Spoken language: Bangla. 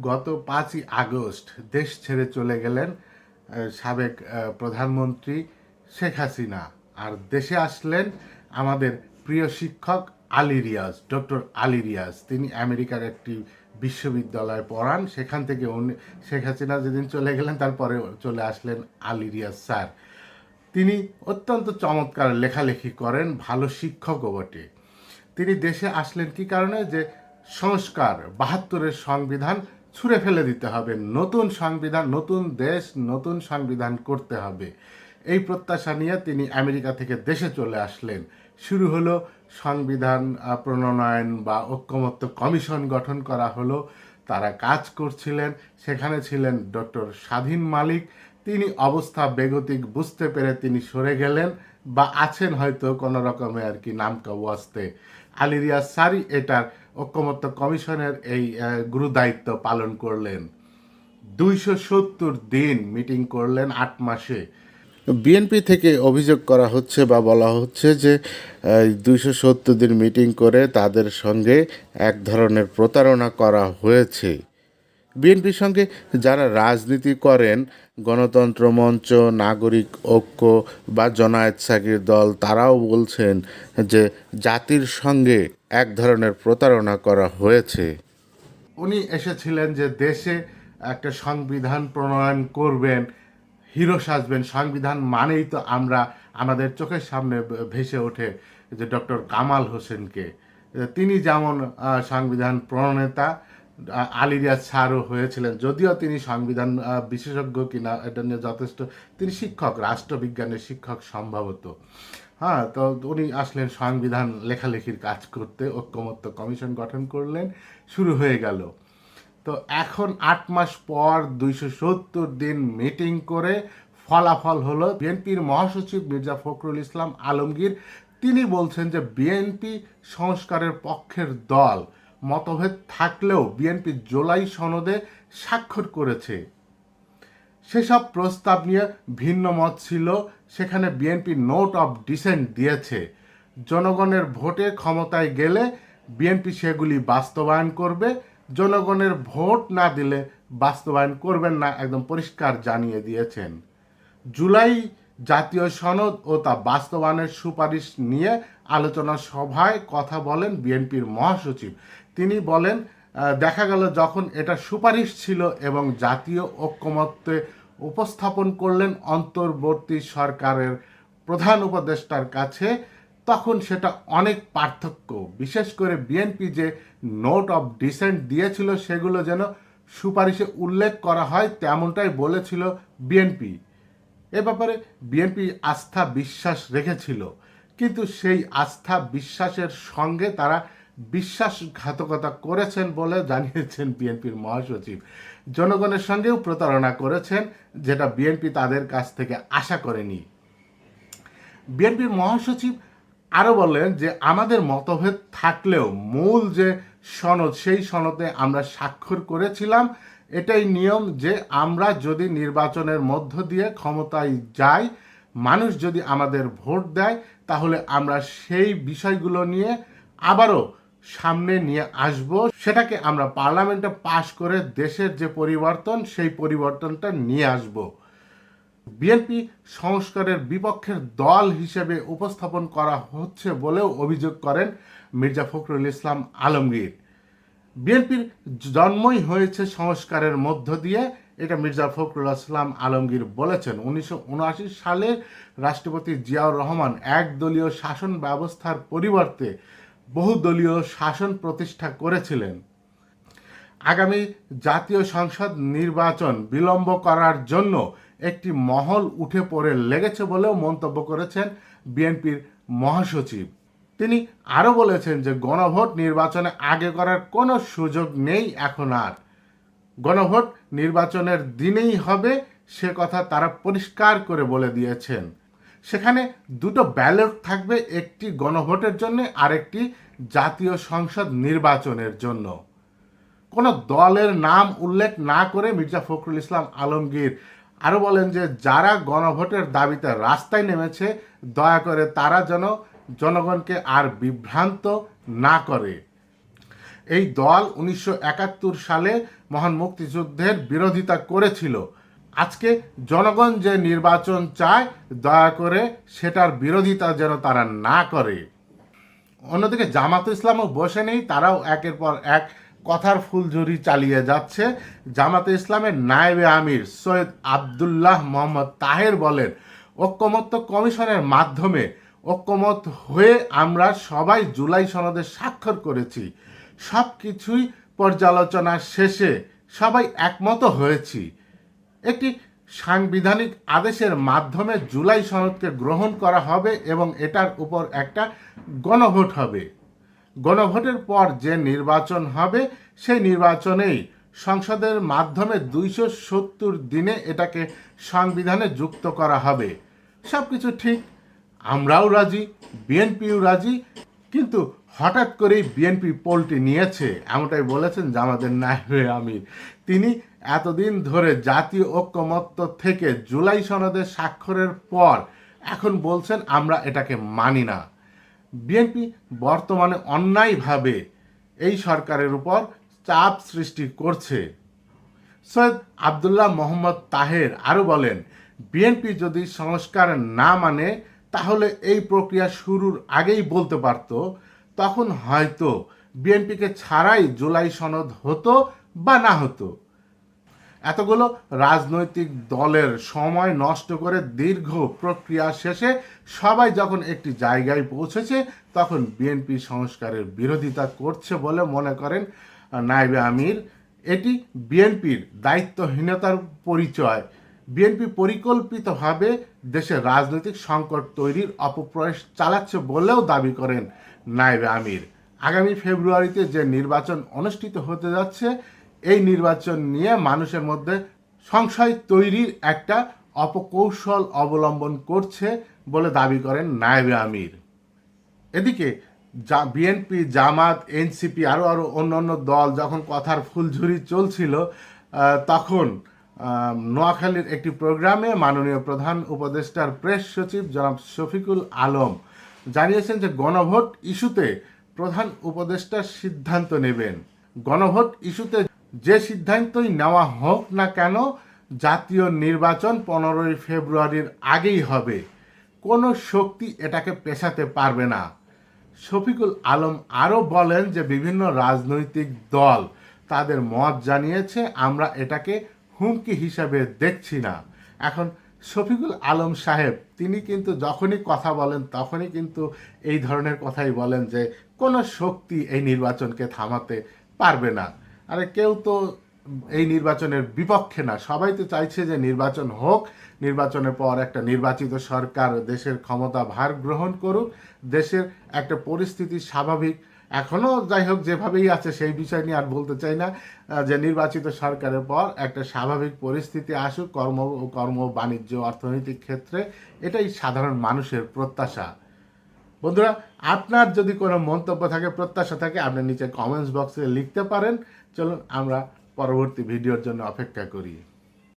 গত পাঁচই আগস্ট দেশ ছেড়ে চলে গেলেন সাবেক প্রধানমন্ত্রী শেখ হাসিনা। আর দেশে আসলেন আমাদের প্রিয় শিক্ষক আলী রিয়াজ, ডক্টর আলী রিয়াজ। তিনি আমেরিকার একটি বিশ্ববিদ্যালয়ে পড়ান। সেখান থেকে উনি, শেখ হাসিনা যেদিন চলে গেলেন, তারপরে চলে আসলেন আলী রিয়াজ স্যার। তিনি অত্যন্ত চমৎকার লেখালেখি করেন, ভালো শিক্ষকও বটে। তিনি দেশে আসলেন কি কারণে? যে সংস্কার, বাহাত্তরের সংবিধান ছুঁড়ে ফেলে দিতে হবে। নতুন সংবিধান, নতুন দেশ, নতুন সংবিধান করতে হবে। এই প্রত্যাশা নিয়ে তিনি আমেরিকা থেকে দেশে চলে আসলেন। শুরু হলো সংবিধান প্রণয়ন বা ঐক্যমত্য কমিশন গঠন করা হলো। তারা কাজ করছিলেন। সেখানে ছিলেন ডক্টর স্বাধীন মালিক। তিনি অবস্থা বেগতিক বুঝতে পেরে তিনি সরে গেলেন বা আছেন হয়তো কোনো রকমে আর কি নামকা ওয়াস্তে আলিরিয়া সারি এটার ঐক্যমত্য কমিশনের এই গুরুদায়িত্ব পালন করলেন। দুইশো সত্তর দিন মিটিং করলেন আট মাসে। বিএনপি থেকে অভিযোগ করা হচ্ছে বা বলা হচ্ছে যে দুইশো সত্তর দিন মিটিং করে তাদের সঙ্গে এক ধরনের প্রতারণা করা হয়েছে। বিএনপির সঙ্গে যারা রাজনীতি করেন, গণতন্ত্র মঞ্চ, নাগরিক ঐক্য বা জনায়েত সাকির দল, তারাও বলছেন যে, জাতির সঙ্গে এক ধরনের প্রতারণা করা হয়েছে। উনি এসেছিলেন যে দেশে একটা সংবিধান প্রণয়ন করবেন, হিরো সাজবেন। সংবিধান মানেই তো আমরা, আমাদের চোখের সামনে ভেসে ওঠে যে ডক্টর কামাল হোসেনকে। তিনি যেমন সংবিধান প্রণেতা আলিরিয়াজ স্যারও হয়েছিলেন। যদিও তিনি সংবিধান বিশেষজ্ঞ কিনা, এটা নিয়ে যথেষ্ট। তিনি শিক্ষক, রাষ্ট্রবিজ্ঞানের শিক্ষক সম্ভবত। হ্যাঁ তো উনি আসলেন সংবিধান লেখালেখির কাজ করতে, ঐক্যমত্য কমিশন গঠন করলেন, শুরু হয়ে গেল। তো এখন আট মাস পর দুইশো সত্তর দিন মিটিং করে ফলাফল হলো বিএনপির মহাসচিব মির্জা ফখরুল ইসলাম আলমগীর। তিনি বলছেন যে বিএনপি সংস্কারের পক্ষের দল মতভেদ থাকলেও বিএনপি জুলাই সনদে স্বাক্ষর করেছে। সেসব প্রস্তাব নিয়ে ভিন্ন মত ছিল, সেখানে বিএনপি নোট অফ ডিসেন্ট দিয়েছে। জনগণের ভোটে ক্ষমতায় গেলে বিএনপি সেগুলি বাস্তবায়ন করবে, জনগণের ভোট না দিলে বাস্তবায়ন করবেন না একদম পরিষ্কার জানিয়ে দিয়েছেন। জুলাই জাতীয় সনদ ও তা বাস্তবায়নের সুপারিশ নিয়ে আলোচনা সভায় কথা বলেন বিএনপির মহাসচিব তিনি বলেন দেখা গেল যখন এটা সুপারিশ ছিল এবং জাতীয় ঐক্যমত্যে উপস্থাপন করলেন অন্তর্বর্তী সরকারের প্রধান উপদেষ্টার কাছে, তখন সেটা অনেক পার্থক্য। বিশেষ করে বিএনপি যে নোট অফ ডিসেন্ট দিয়েছিল সেগুলো যেন সুপারিশে উল্লেখ করা হয় তেমনটাই বলেছিল বিএনপি। এ ব্যাপারে বিএনপি আস্থা বিশ্বাস রেখেছিল, কিন্তু সেই আস্থা বিশ্বাসের সঙ্গে তারা বিশ্বাসঘাতকতা করেছেন বলে জানিয়েছেন বিএনপির মহাসচিব। জনগণের সঙ্গেও প্রতারণা করেছেন, যেটা বিএনপি তাদের কাছ থেকে আশা করেনি। বিএনপির মহাসচিব আরও বললেন যে, আমাদের মতভেদ থাকলেও মূল যে সনদ, সেই সনদে আমরা স্বাক্ষর করেছিলাম। এটাই নিয়ম যে, আমরা যদি নির্বাচনের মধ্য দিয়ে ক্ষমতায় যাই, মানুষ যদি আমাদের ভোট দেয়, তাহলে আমরা সেই বিষয়গুলো নিয়ে আবারও সামনে নিয়ে আসব। সেটাকে আমরা পার্লামেন্টে পাশ করে দেশের যে পরিবর্তন, সেই পরিবর্তনটা নিয়ে আসব। বিএনপি সংস্কারের বিপক্ষের দল হিসেবে উপস্থাপন করা হচ্ছে বলেও অভিযোগ করেন মির্জা ফখরুল ইসলাম আলমগীর। বিএনপির জন্মই হয়েছে সংস্কারের মধ্য দিয়ে, এটা মির্জা ফখরুল ইসলাম আলমগীর বলেছেন। উনিশশো উনআশি সালে রাষ্ট্রপতি জিয়াউর রহমান একদলীয় শাসন ব্যবস্থার পরিবর্তে বহুদলীয় শাসন প্রতিষ্ঠা করেছিলেন। আগামী জাতীয় সংসদ নির্বাচন বিলম্ব করার জন্য একটি মহল উঠে পড়ে লেগেছে বলেও মন্তব্য করেছেন বিএনপির মহাসচিব। তিনি আরও বলেছেন যে, গণভোট নির্বাচনে আগে করার কোনো সুযোগ নেই এখন আর। গণভোট নির্বাচনের দিনেই হবে, সে কথা তারা পরিষ্কার করে বলে দিয়েছেন। সেখানে দুটো ব্যালট থাকবে একটি গণভোটের জন্য আরেকটি জাতীয় সংসদ নির্বাচনের জন্য। কোনো দলের নাম উল্লেখ না করে মির্জা ফখরুল ইসলাম আলমগীর আরও বলেন যে, যারা গণভোটের দাবিতে রাস্তায় নেমেছে, দয়া করে তারা যেন জনগণকে আর বিভ্রান্ত না করে। এই দল উনিশশো একাত্তর সালে মহান মুক্তিযুদ্ধের বিরোধিতা করেছিল। আজকে জনগণ যে নির্বাচন চায়, দয়া করে সেটার বিরোধিতা যেন তারা না করে। অন্যদিকে জামাত ইসলামও বসে নেই, তারাও একের পর এক কথার ফুলঝুরি চালিয়ে যাচ্ছে। জামাতে ইসলামের নায়েবে আমির সৈয়দ আবদুল্লাহ মোহাম্মদ তাহের বলেন, ঐক্যমত্য কমিশনের মাধ্যমে ঐক্যমত হয়ে আমরা সবাই জুলাই সনদে স্বাক্ষর করেছি। সব কিছুই পর্যালোচনা শেষে সবাই একমত হয়েছি। একটি সাংবিধানিক আদেশের মাধ্যমে জুলাই সনদকে গ্রহণ করা হবে এবং এটার উপর একটা গণভোট হবে। গণভোটের পর যে নির্বাচন হবে, সেই নির্বাচনেই সংসদের মাধ্যমে দুইশো সত্তর দিনে এটাকে সংবিধানে যুক্ত করা হবে। সব কিছু ঠিক, আমরাও রাজি, বিএনপিও রাজি, কিন্তু হঠাৎ করেই বিএনপি পোলটি নিয়েছে, এমনটাই বলেছেন জামাতের নায়বে আমির। তিনি এতদিন ধরে জাতীয় ঐক্যমত্য থেকে জুলাই সনদে স্বাক্ষরের পর এখন বলছেন আমরা এটাকে মানি না। বিএনপি বর্তমানে অন্যায়ভাবে এই সরকারের উপর চাপ সৃষ্টি করছে। সৈয়দ আবদুল্লাহ মোহাম্মদ তাহের আরও বলেন বিএনপি যদি সংস্কার না মানে তাহলে এই প্রক্রিয়া শুরুর আগেই বলতে পারত, তখন হয়তো বিএনপিকে ছাড়াই জুলাই সনদ হতো বা না হতো। এতগুলো রাজনৈতিক দলের সময় নষ্ট করে দীর্ঘ প্রক্রিয়া শেষে সবাই যখন একটি জায়গায় পৌঁছেছে, তখন বিএনপি সংস্কারের বিরোধিতা করছে বলে মনে করেন নাইবে আমির। এটি বিএনপির দায়িত্বহীনতার পরিচয়। বিএনপি পরিকল্পিতভাবে দেশের রাজনৈতিক সংকট তৈরির অপপ্রয়াস চালাচ্ছে বলেও দাবি করেন নাইবে আমির। আগামী ফেব্রুয়ারিতে যে নির্বাচন অনুষ্ঠিত হতে যাচ্ছে এই নির্বাচন নিয়ে মানুষের মধ্যে সংশয় তৈরির একটা অপকৌশল অবলম্বন করছে বলে দাবি করেন নায়েবে আমির। এদিকে যা বিএনপি, জামাত, এনসিপি আরও আরও অন্য অন্য দল যখন কথার ফুলঝুরি চলছিল তখন নোয়াখালীর একটি প্রোগ্রামে মাননীয় প্রধান উপদেষ্টার প্রেস সচিব জনাব শফিকুল আলম জানিয়েছেন যে গণভোট ইস্যুতে প্রধান উপদেষ্টা সিদ্ধান্ত নেবেন। গণভোট ইস্যুতে যে সিদ্ধান্তই নেওয়া হোক না কেন, জাতীয় নির্বাচন পনেরোই ফেব্রুয়ারির আগেই হবে। কোনো শক্তি এটাকে পেশাতে পারবে না। শফিকুল আলম আরও বলেন যে বিভিন্ন রাজনৈতিক দল তাদের মত জানিয়েছে, আমরা এটাকে হুমকি হিসাবে দেখছি না। এখন শফিকুল আলম সাহেব, তিনি কিন্তু যখনই কথা বলেন, তখনই কিন্তু এই ধরনের কথাই বলেন যে কোনো শক্তি এই নির্বাচনকে থামাতে পারবে না। আরে কেউ তো এই নির্বাচনের বিপক্ষে না। সবাই তো চাইছে যে নির্বাচন হোক, নির্বাচনের পর একটা নির্বাচিত সরকার দেশের ক্ষমতা ভার গ্রহণ করুক, দেশের একটা পরিস্থিতি স্বাভাবিক। এখনও যাই হোক, যেভাবেই আছে সেই বিষয় নিয়ে আর বলতে চাই না যে নির্বাচিত সরকারের পর একটা স্বাভাবিক পরিস্থিতি আসুক, কর্ম কর্ম, বাণিজ্য, অর্থনৈতিক ক্ষেত্রে, এটাই সাধারণ মানুষের প্রত্যাশা। বন্ধুরা, আপনার যদি কোনো মন্তব্য থাকে, প্রত্যাশা থাকে, আপনি নিচে কমেন্টস বক্সে লিখতে পারেন। চলুন আমরা পরবর্তী ভিডিওর জন্য অপেক্ষা করি।